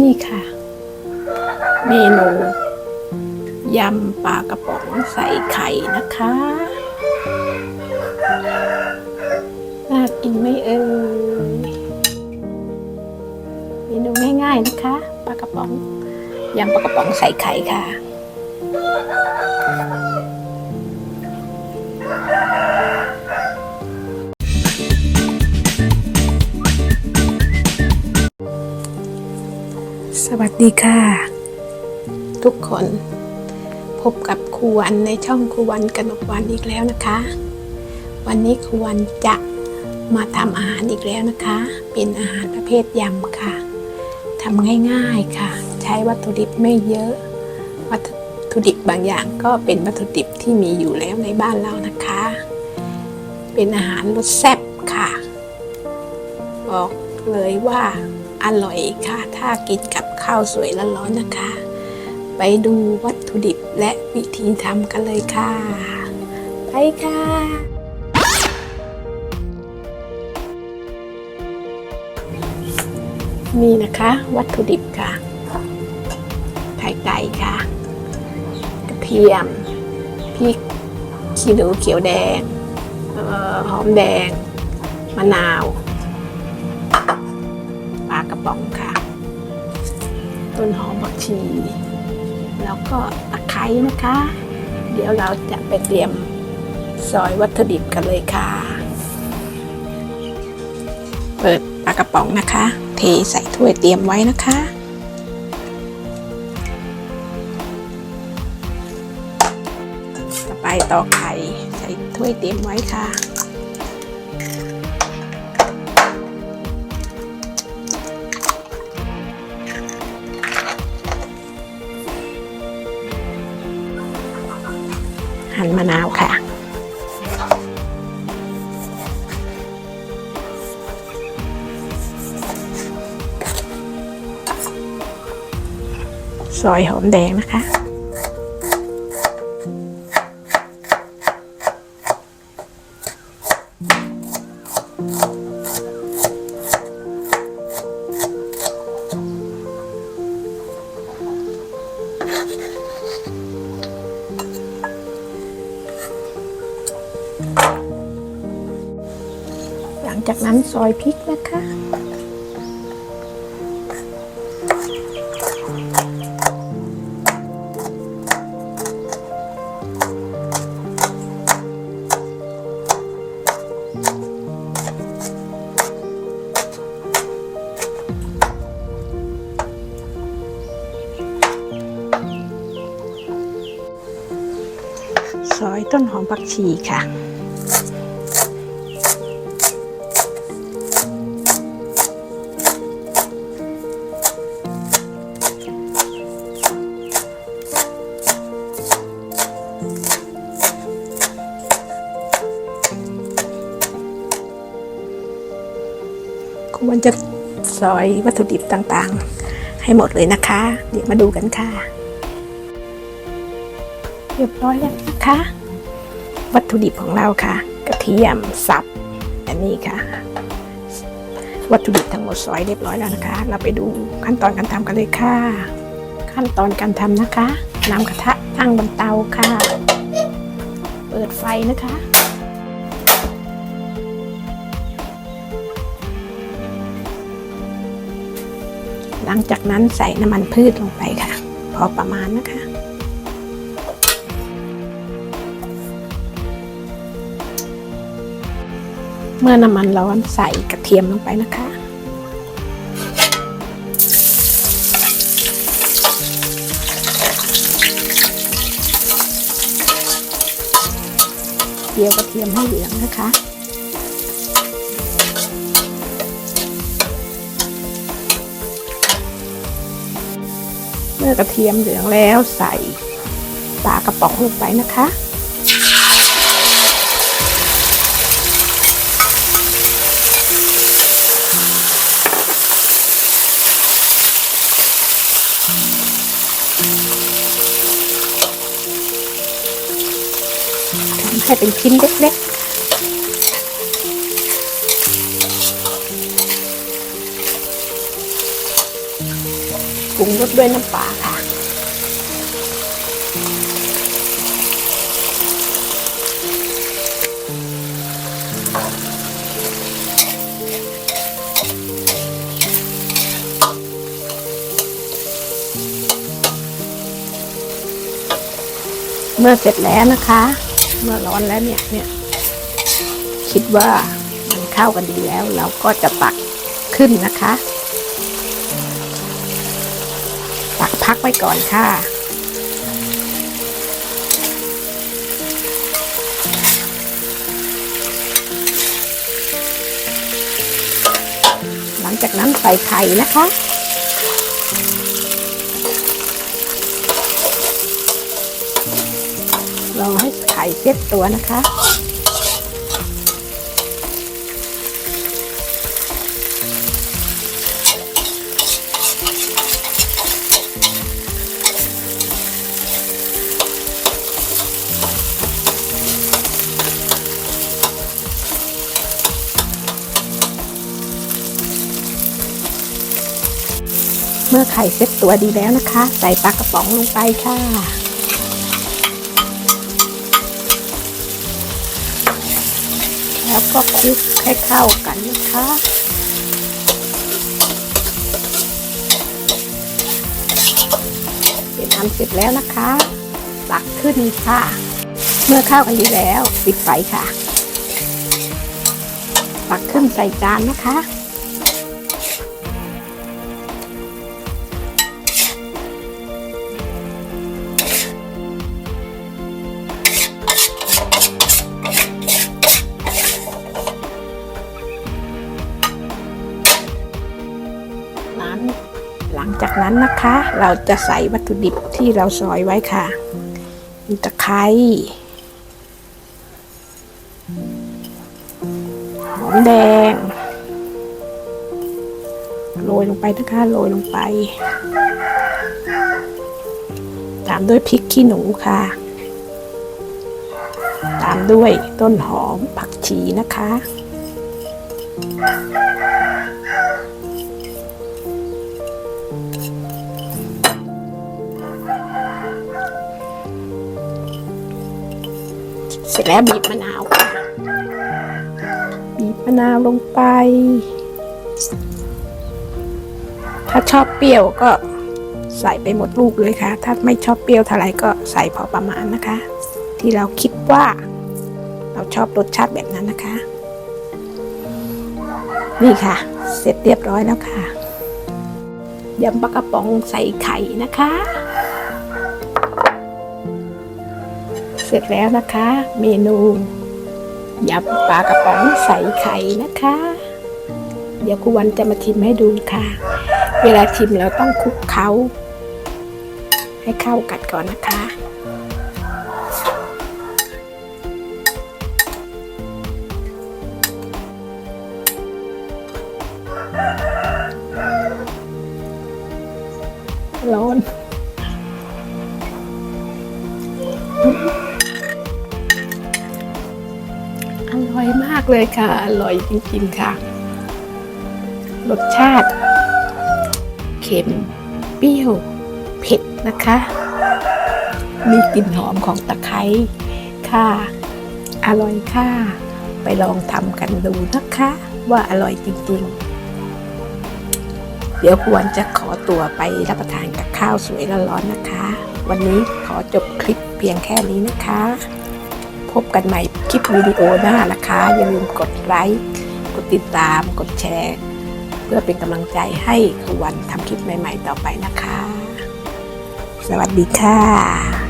นี่ค่ะ เมนูยำปลากระป๋องใส่ไข่นะคะ น่ากินไหม่เอ่ยเมนูง่ายๆนะคะปลากระป๋องยำปลากระป๋องใส่ไข่ค่ะ วัสดีค่ะ ทุกคนพบกับครูวันในช่องครูวันกนกวันอีกแล้วนะคะ วันนี้ครูวันจะมาทำอาหารอีกแล้วนะคะ เป็นอาหารประเภทยำค่ะทำง่ายๆค่ะ ใช้วัตถุดิบไม่เยอะ วัตถุดิบบางอย่างก็เป็นวัตถุดิบที่มีอยู่แล้วในบ้านเรานะคะ เป็นอาหารรสแซ่บค่ะ บอกเลยว่า อร่อยค่ะ ถ้ากินกับข้าวสวยร้อนๆนะคะ ไปดูวัตถุดิบและวิธีทำกันเลยค่ะ ไปค่ะนี่นะคะ วัตถุดิบค่ะ ไข่ไก่ค่ะ กระเทียม พริก ขี้หนูเขียวแดงออหอมแดง มะนาว ต้นหอมผักชี แล้วก็ตะไคร้นะคะ เดี๋ยวเราจะไปเตรียมซอยวัตถุดิบกันเลยค่ะ เปิดปลากระป๋องนะคะ เทใส่ถ้วยเตรียมไว้นะคะต่อไปตอกไข่ใส่ถ้วยเตรียมไว้ค่ะ หั่นมะนาวค่ะ ซอยหอมแดงนะคะ ซอยพริกนะคะ ซอยต้นหอมผักชีค่ะ วรจะซอยวัตถุดิบต่างๆ ให้หมดเลยนะคะ เดี๋ยวมาดูกันค่ะ เรียบร้อยแล้วนะคะ วัตถุดิบของเราค่ะ กระเทียมสับอันนี้ค่ะ วัตถุดิบทั้งหมดซอยเรียบร้อยแล้วนะคะ เราไปดูขั้นตอนการทำกันเลยค่ะ ขั้นตอนการทำนะคะนำกระทะตั้งบนเตาค่ะ เปิดไฟนะคะ หลังจากนั้นใส่น้ำมันพืชลงไปค่ะ พอประมาณนะคะ เมื่อน้ำมันร้อนใส่กระเทียมลงไปนะคะเจียวกระเทียมให้เหลืองนะคะ มื่อกระเทียมเหลืองแล้วใส่ปลากระป๋องลงไปนะคะทำให้เป็นชิ้นเล็กๆ ปรุงรสด้วยน้ำปลาค่ะ เมื่อเสร็จแล้วนะคะ เมื่อร้อนแล้วเนี่ยเนี่ยคิดว่ามันเข้ากันดีแล้ว เราก็จะตักขึ้นนะคะ พักไว้ก่อนค่ะ หลังจากนั้นใส่ไข่นะคะรอให้ไข่เซ็ตตัวนะคะ มื่อไข่เซ็ตตัวดีแล้วนะคะ ใส่ปลากระป๋องลงไปค่ะ แล้วก็คลุกให้เข้ากันนะคะเป็นอันเสร็จแล้วนะคะตักขึ้นค่ะ เมื่อเข้ากันดีแล้ว ปิดไฟค่ะ ตักขึ้นใส่จานนะคะ หลังจากนั้นนะคะ เราจะใส่วัตถุดิบที่เราซอยไว้ค่ะ มีตะไคร้หอมแดง โรยลงไปนะคะโรยลงไป ตามด้วยพริกขี้หนูค่ะ ตามด้วยต้นหอมผักชีนะคะ เสร็จแล้วบีบมะนาวค่ะบีบมะนาวลงไป ถ้าชอบเปรี้ยวก็ใส่ไปหมดลูกเลยค่ะ ถ้าไม่ชอบเปรี้ยวเท่าไรก็ใส่พอประมาณนะคะ ที่เราคิดว่า เราชอบรสชาติแบบนั้นนะคะ นี่ค่ะ เสร็จเรียบร้อยแล้วค่ะยำปลากระป๋องใส่ไข่นะคะ ร็จแล้วนะคะ เมนูยำปลากระป๋องใส่ไข่นะคะ เดี๋ยวครูวันจะมาชิมให้ดูค่ะ เวลาชิมเราต้องคลุกเคล้าให้เข้ากันก่อนนะคะร้อน อยมากเลยค่ะ อร่อยจริงๆค่ะ รสชาติ เค็ม เปรี้ยว เผ็ดนะคะ มีกลิ่นหอมของตะไคร้ค่ะ อร่อยค่ะ ไปลองทำกันดูนะคะ ว่าอร่อยจริงๆ เดี๋ยวควรจะขอตัวไปรับประทานกับข้าวสวยร้อนๆนะคะ วันนี้ขอจบคลิปเพียงแค่นี้นะคะ พบกันใหม่คลิปวิดีโอหน้านะคะ อย่าลืมกดไลค์ กดติดตาม กดแชร์ เพื่อเป็นกำลังใจให้ครูวันทำคลิปใหม่ ๆ ต่อไปนะคะ สวัสดีค่ะ